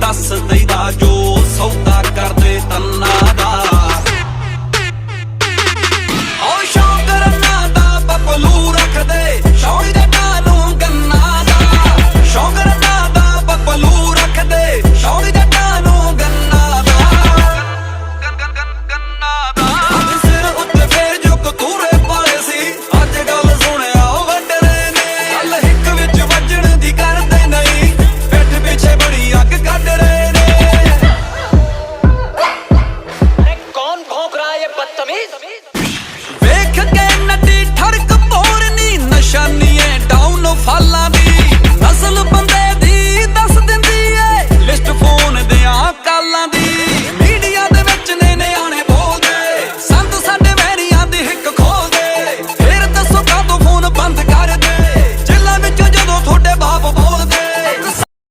ਦੱਸ ਦਈਦਾ ਜੋ could